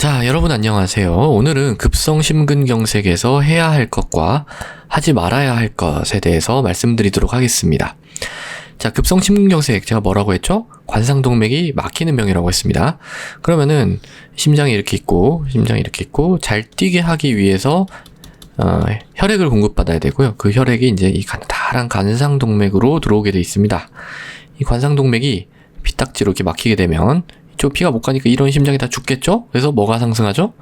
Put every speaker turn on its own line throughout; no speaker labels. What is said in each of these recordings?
자, 여러분 안녕하세요. 오늘은 급성 심근경색에서 해야 할 것과 하지 말아야 할 것에 대해서 말씀드리도록 하겠습니다. 자, 급성 심근경색 제가 뭐라고 했죠? 관상동맥이 막히는 병이라고 했습니다. 그러면은 심장이 이렇게 있고 심장이 이렇게 있고 잘 뛰게 하기 위해서 어, 혈액을 공급받아야 되고요. 그 혈액이 이제 이 간단한 관상동맥으로 들어오게 돼 있습니다. 이 관상동맥이 피딱지로 이렇게 막히게 되면 이쪽 피가 못 가니까 이런 심장이 다 죽겠죠? 그래서 뭐가 상승하죠?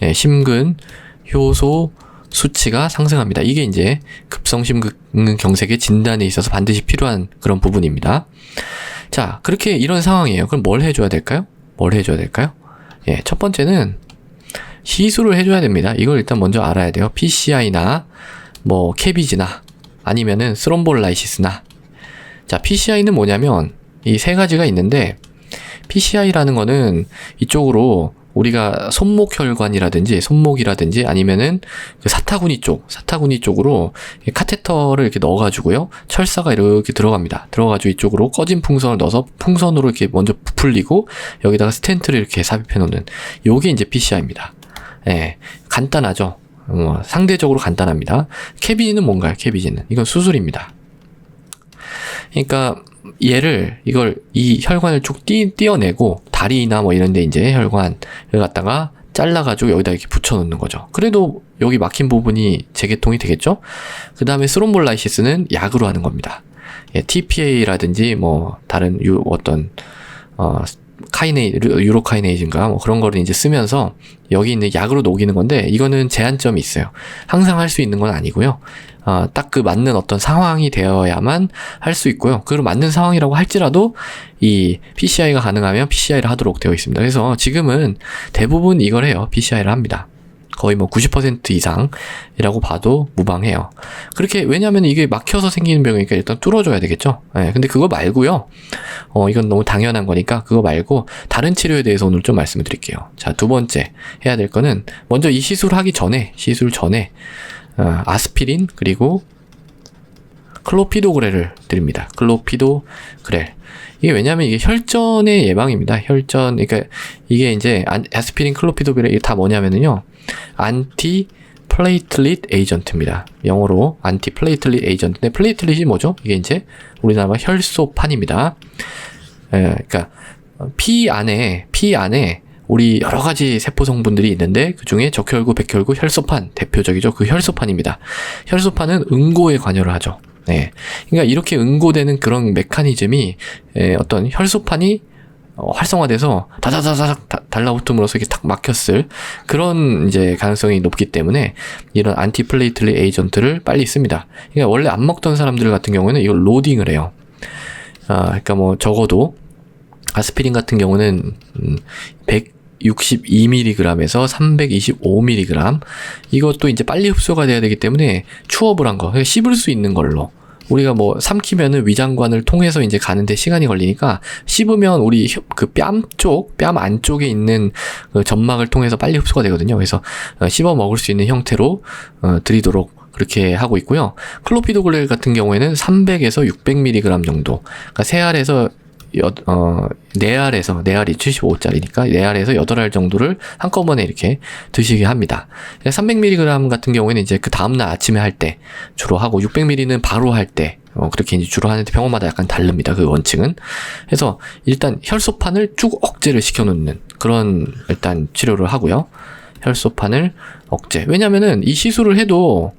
네, 심근, 효소, 수치가 상승합니다. 이게 이제 급성 심근경색의 진단에 있어서 반드시 필요한 그런 부분입니다. 자, 그렇게 이런 상황이에요. 그럼 뭘 해줘야 될까요? 뭘 해줘야 될까요? 예, 첫 번째는 시술을 해줘야 됩니다. 이걸 일단 먼저 알아야 돼요. PCI나 뭐 케비지나 아니면은 스롬볼라이시스나 자 PCI는 뭐냐면 이 세 가지가 있는데 PCI라는 거는 이쪽으로 우리가 손목 혈관이라든지 손목이라든지 아니면은 그 사타구니 쪽, 사타구니 쪽으로 카테터를 이렇게 넣어가지고요. 철사가 이렇게 들어갑니다. 들어가지고 이쪽으로 꺼진 풍선을 넣어서 풍선으로 이렇게 먼저 부풀리고 여기다가 스텐트를 이렇게 삽입해 놓는 요게 이제 PCI입니다. 예, 간단하죠. 어, 상대적으로 간단합니다. 케비지는 뭔가요? 케비지는 이건 수술입니다. 그러니까 얘를 이걸 이 혈관을 쭉 띄, 띄어내고 다리나 뭐 이런데 이제 혈관을 갖다가 잘라가지고 여기다 이렇게 붙여놓는 거죠. 그래도 여기 막힌 부분이 재개통이 되겠죠? 그 다음에 스롬볼라이시스는 약으로 하는 겁니다. 예, TPA라든지 뭐 다른 유, 어떤 어, 카이네 유로 카이네이즈인가 뭐 그런 거를 이제 쓰면서 여기 있는 약으로 녹이는 건데 이거는 제한점이 있어요. 항상 할 수 있는 건 아니고요. 어, 딱그 맞는 어떤 상황이 되어야만 할 수 있고요. 그리고 맞는 상황이라고 할지라도 이 PCI가 가능하면 PCI를 하도록 되어 있습니다. 그래서 지금은 대부분 이걸 해요. PCI를 합니다. 거의 뭐 90% 이상이라고 봐도 무방해요. 그렇게 왜냐하면 이게 막혀서 생기는 병이니까 일단 뚫어줘야 되겠죠. 네, 근데 그거 말고요. 어 이건 너무 당연한 거니까 그거 말고 다른 치료에 대해서 오늘 좀 말씀을 드릴게요. 자 두 번째 해야 될 거는 먼저 이 시술하기 전에 시술 전에 어, 아스피린 그리고 클로피도그렐을 드립니다. 클로피도그렐. 이게 왜냐하면 이게 혈전의 예방입니다. 혈전, 그러니까 이게 이제 아스피린, 클로피도그렐 이게 다 뭐냐면은요, 안티 플레이틀릿 에이전트입니다. 영어로 안티 플레이틀릿 에이전트인데 플레이틀릿이 뭐죠? 이게 이제 우리나라 혈소판입니다. 에, 그러니까 피 안에 피 안에 우리 여러 가지 세포 성분들이 있는데 그 중에 적혈구, 백혈구, 혈소판 대표적이죠. 그 혈소판입니다. 혈소판은 응고에 관여를 하죠. 네. 그러니까 이렇게 응고되는 그런 메커니즘이 에, 어떤 혈소판이 어, 활성화돼서 다다다닥 달라붙음으로써 이렇게 탁 막혔을 그런 이제 가능성이 높기 때문에 이런 안티플레이틀리 에이전트를 빨리 씁니다. 그러니까 원래 안 먹던 사람들 같은 경우에는 이걸 로딩을 해요. 아, 그러니까 뭐 적어도 아스피린 같은 경우는 162mg에서 325mg 이것도 이제 빨리 흡수가 돼야 되기 때문에 추업을 한 거, 씹을 수 있는 걸로 우리가 뭐 삼키면은 위장관을 통해서 이제 가는데 시간이 걸리니까 씹으면 우리 그 뺨 쪽, 뺨 안쪽에 있는 그 점막을 통해서 빨리 흡수가 되거든요. 그래서 어, 씹어 먹을 수 있는 형태로 어, 드리도록 그렇게 하고 있고요. 클로피도글렐 같은 경우에는 300에서 600mg 정도. 그러니까 세 알에서 여, 어, 네 알에서, 네 알이 75짜리니까 네 알에서 8알 정도를 한꺼번에 이렇게 드시게 합니다. 300mg 같은 경우에는 이제 그 다음날 아침에 할 때 주로 하고 600ml는 바로 할 때, 어, 그렇게 이제 주로 하는데 병원마다 약간 다릅니다. 그 원칙은. 그래서 일단 혈소판을 쭉 억제를 시켜놓는 그런 일단 치료를 하고요. 혈소판을 억제. 왜냐면은 이 시술을 해도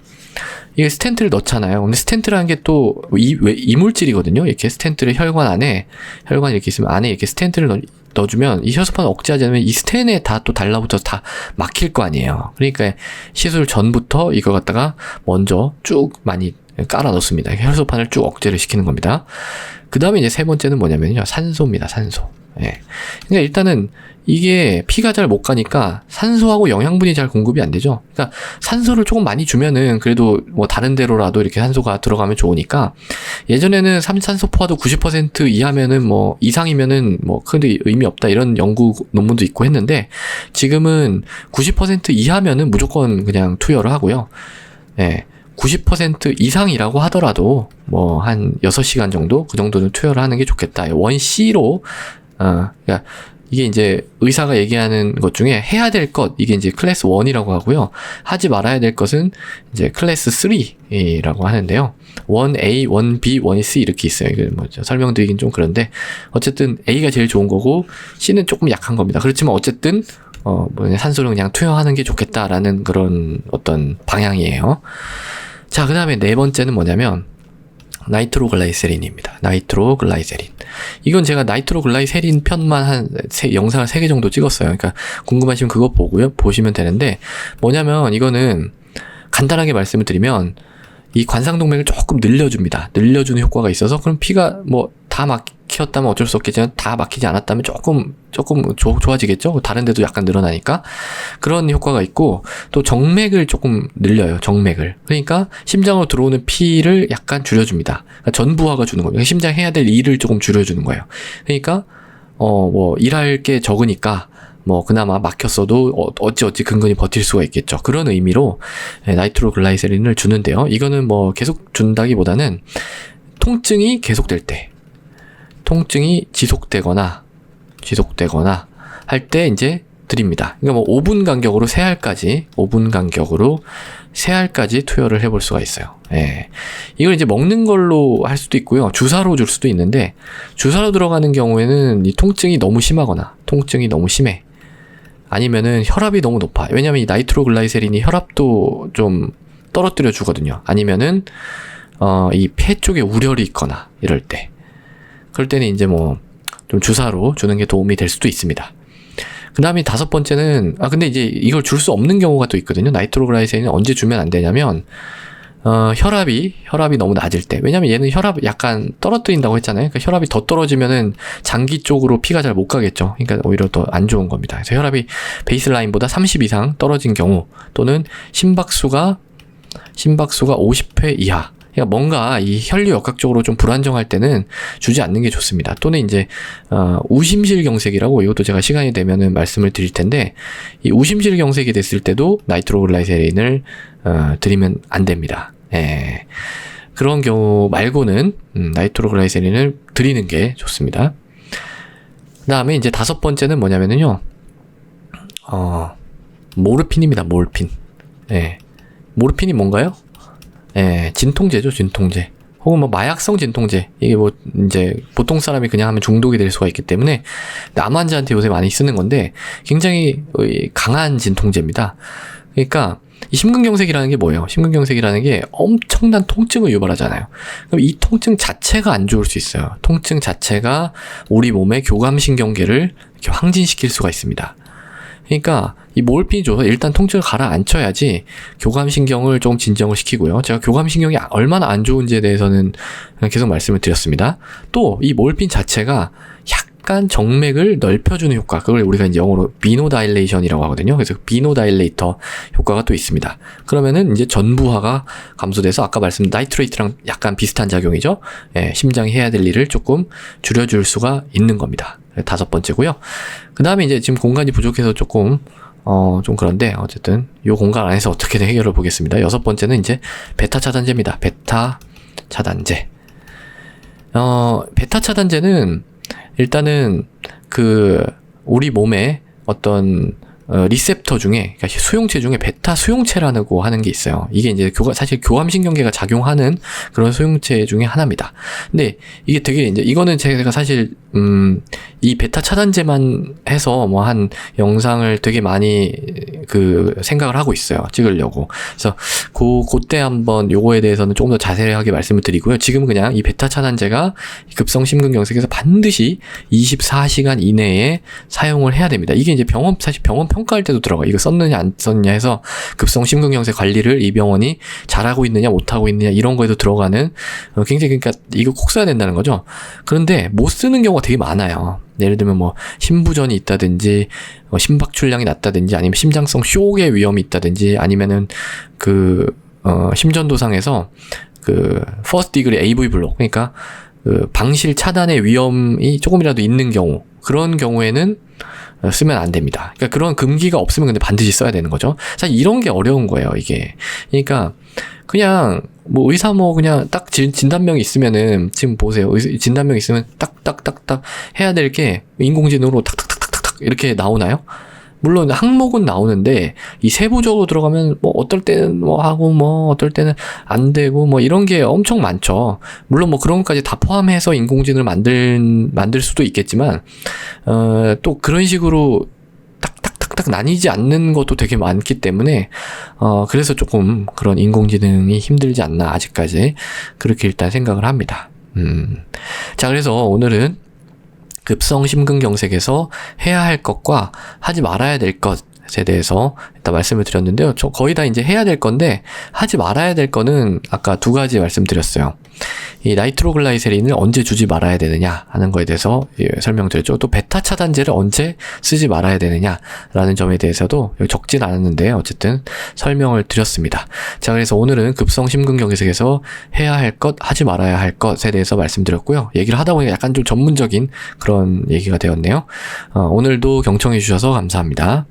이게 스텐트를 넣잖아요. 근데 스텐트라는 게 또 이물질이거든요. 이렇게 스텐트를 혈관 안에 혈관 이렇게 있으면 안에 이렇게 스텐트를 넣, 넣어주면 이 혈소판을 억제하지 않으면 이 스텐에 다 또 달라붙어서 다 막힐 거 아니에요. 그러니까 시술 전부터 이거 갖다가 먼저 쭉 많이 깔아 넣습니다. 혈소판을 쭉 억제를 시키는 겁니다. 그 다음에 이제 세 번째는 뭐냐면요. 산소입니다. 산소. 예. 그러니까 일단은 이게 피가 잘 못 가니까 산소하고 영양분이 잘 공급이 안 되죠. 그러니까 산소를 조금 많이 주면은 그래도 뭐 다른 데로라도 이렇게 산소가 들어가면 좋으니까 예전에는 산소 포화도 90% 이하면은 뭐 이상이면은 뭐 크게 의미 없다 이런 연구 논문도 있고 했는데 지금은 90% 이하면은 무조건 그냥 투여를 하고요. 예. 90% 이상이라고 하더라도 뭐 한 6시간 정도 그 정도는 투여를 하는 게 좋겠다. 원 C로 어, 그러니까 이게 이제 의사가 얘기하는 것 중에 해야 될 것, 이게 이제 클래스 1이라고 하고요. 하지 말아야 될 것은 이제 클래스 3라고 하는데요. 1A, 1B, 1C 이렇게 있어요. 이게 뭐죠. 설명드리긴 좀 그런데 어쨌든 A가 제일 좋은 거고 C는 조금 약한 겁니다. 그렇지만 어쨌든 어, 뭐냐, 산소를 그냥 투여하는 게 좋겠다라는 그런 어떤 방향이에요. 자, 그 다음에 네 번째는 뭐냐면, 나이트로글라이세린입니다. 나이트로글라이세린. 이건 제가 나이트로글라이세린 편만 한 세, 영상을 3개 정도 찍었어요. 그러니까 궁금하시면 그거 보고요. 보시면 되는데, 뭐냐면 이거는 간단하게 말씀을 드리면, 이 관상동맥을 조금 늘려줍니다. 늘려주는 효과가 있어서, 그럼 피가 뭐 다 막 혔다면 어쩔 수 없겠지만, 다 막히지 않았다면 조금, 조금 조, 좋아지겠죠? 다른 데도 약간 늘어나니까. 그런 효과가 있고, 또 정맥을 조금 늘려요, 정맥을. 그러니까 심장으로 들어오는 피를 약간 줄여줍니다. 그러니까 전부하가 주는 겁니다. 심장 해야 될 일을 조금 줄여주는 거예요. 그러니까, 어, 뭐, 일할 게 적으니까, 뭐 그나마 막혔어도 어- 어찌어찌 근근히 버틸 수가 있겠죠. 그런 의미로 예, 나이트로글라이세린을 주는데요. 이거는 뭐 계속 준다기보다는 통증이 계속될 때, 통증이 지속되거나 지속되거나 할 때 이제 드립니다. 그러니까 뭐 5분 간격으로 3알까지 5분 간격으로 3알까지 투여를 해볼 수가 있어요. 예. 이걸 이제 먹는 걸로 할 수도 있고요. 주사로 줄 수도 있는데 주사로 들어가는 경우에는 이 통증이 너무 심하거나 통증이 너무 심해. 아니면은 혈압이 너무 높아. 왜냐면 이 나이트로글라이세린이 혈압도 좀 떨어뜨려 주거든요. 아니면은 어, 이 폐 쪽에 우열이 있거나 이럴 때. 그럴 때는 이제 뭐 좀 주사로 주는 게 도움이 될 수도 있습니다. 그 다음에 다섯 번째는, 아, 근데 이제 이걸 줄 수 없는 경우가 또 있거든요. 나이트로글라이세린은 언제 주면 안 되냐면, 어, 혈압이, 혈압이 너무 낮을 때. 왜냐면 얘는 혈압 약간 떨어뜨린다고 했잖아요. 그러니까 혈압이 더 떨어지면은 장기 쪽으로 피가 잘 못 가겠죠. 그러니까 오히려 더 안 좋은 겁니다. 그래서 혈압이 베이스라인보다 30 이상 떨어진 경우, 또는 심박수가, 심박수가 50회 이하. 그러니까 뭔가 이 혈류 역학적으로 좀 불안정할 때는 주지 않는 게 좋습니다. 또는 이제 어, 우심실 경색이라고 이것도 제가 시간이 되면은 말씀을 드릴 텐데 이 우심실 경색이 됐을 때도 나이트로글라이세린을 어, 드리면 안 됩니다. 예. 그런 경우 말고는 음, 나이트로글라이세린을 드리는 게 좋습니다. 그 다음에 이제 다섯 번째는 뭐냐면은요. 어, 모르핀입니다. 모르핀. 예. 모르핀이 뭔가요? 예, 진통제죠, 진통제. 혹은 뭐 마약성 진통제. 이게 뭐 이제 보통 사람이 그냥 하면 중독이 될 수가 있기 때문에 남 환자한테 요새 많이 쓰는 건데 굉장히 의 강한 진통제입니다. 그러니까 이 심근경색이라는 게 뭐예요? 심근경색이라는 게 엄청난 통증을 유발하잖아요. 그럼 이 통증 자체가 안 좋을 수 있어요. 통증 자체가 우리 몸의 교감신경계를 이렇게 항진시킬 수가 있습니다. 그러니까 이 몰핀이 줘서 일단 통증을 가라앉혀야지 교감신경을 좀 진정을 시키고요. 제가 교감신경이 얼마나 안 좋은지에 대해서는 계속 말씀을 드렸습니다. 또 이 몰핀 자체가 약간 정맥을 넓혀주는 효과, 그걸 우리가 이제 영어로 비노다일레이션이라고 하거든요. 그래서 비노다일레이터 효과가 또 있습니다. 그러면은 이제 전부하가 감소돼서 아까 말씀 나이트레이트랑 약간 비슷한 작용이죠. 예, 심장이 해야 될 일을 조금 줄여줄 수가 있는 겁니다. 다섯 번째고요. 그 다음에 이제 지금 공간이 부족해서 조금 어, 좀 그런데, 어쨌든, 요 공간 안에서 어떻게든 해결을 보겠습니다. 여섯 번째는 이제, 베타 차단제입니다. 베타 차단제. 어, 베타 차단제는, 일단은, 그, 우리 몸에 어떤, 어, 리셉터 중에, 그러니까 수용체 중에 베타 수용체라는 거 하는 게 있어요. 이게 이제 교감, 사실 교감 신경계가 작용하는 그런 수용체 중에 하나입니다. 근데 이게 되게 이제, 이거는 제가 사실, 음, 이 베타 차단제만 해서 뭐 한 영상을 되게 많이 그 생각을 하고 있어요. 찍으려고. 그래서 그, 그때 한번 요거에 대해서는 조금 더 자세하게 말씀을 드리고요. 지금은 그냥 이 베타 차단제가 급성 심근경색에서 반드시 24시간 이내에 사용을 해야 됩니다. 이게 이제 병원, 사실 병원 평가할 때도 들어가. 이거 썼느냐 안 썼느냐 해서 급성 심근경색 관리를 이 병원이 잘하고 있느냐 못하고 있느냐 이런 거에도 들어가는 어, 굉장히 그러니까 이거 꼭 써야 된다는 거죠. 그런데 못 쓰는 경우가 되게 많아요. 예를 들면 뭐 심부전이 있다든지 어, 심박출량이 낮다든지 아니면 심장성 쇼크의 위험이 있다든지 아니면은 그 어, 심전도상에서 그 퍼스트 디그리 AV 블록 그러니까 그 방실 차단의 위험이 조금이라도 있는 경우 그런 경우에는 어, 쓰면 안 됩니다. 그러니까 그런 금기가 없으면 근데 반드시 써야 되는 거죠. 사실 이런 게 어려운 거예요, 이게. 그러니까 그냥 뭐 의사 뭐 그냥 딱 진, 진단명이 있으면은 지금 보세요. 진단명 있으면 딱딱딱딱 해야 될 게 인공지능으로 탁탁탁탁탁 이렇게 나오나요? 물론 항목은 나오는데 이 세부적으로 들어가면 뭐 어떨 때는 뭐 하고 뭐 어떨 때는 안 되고 뭐 이런 게 엄청 많죠. 물론 뭐 그런 것까지 다 포함해서 인공지능을 만들 만들 수도 있겠지만 어, 또 그런 식으로 딱딱딱딱 나뉘지 않는 것도 되게 많기 때문에 어, 그래서 조금 그런 인공지능이 힘들지 않나 아직까지 그렇게 일단 생각을 합니다. 음. 자, 그래서 오늘은 급성 심근경색에서 해야 할 것과 하지 말아야 될 것에 대해서 일단 말씀을 드렸는데요. 저 거의 다 이제 해야 될 건데 하지 말아야 될 거는 아까 두 가지 말씀드렸어요. 이 나이트로글라이세린을 언제 주지 말아야 되느냐 하는 거에 대해서 예, 설명드렸죠. 또 베타 차단제를 언제 쓰지 말아야 되느냐라는 점에 대해서도 적진 않았는데 어쨌든 설명을 드렸습니다. 자, 그래서 오늘은 급성 심근경색에서 해야 할 것, 하지 말아야 할 것에 대해서 말씀드렸고요. 얘기를 하다 보니까 약간 좀 전문적인 그런 얘기가 되었네요. 어, 오늘도 경청해 주셔서 감사합니다.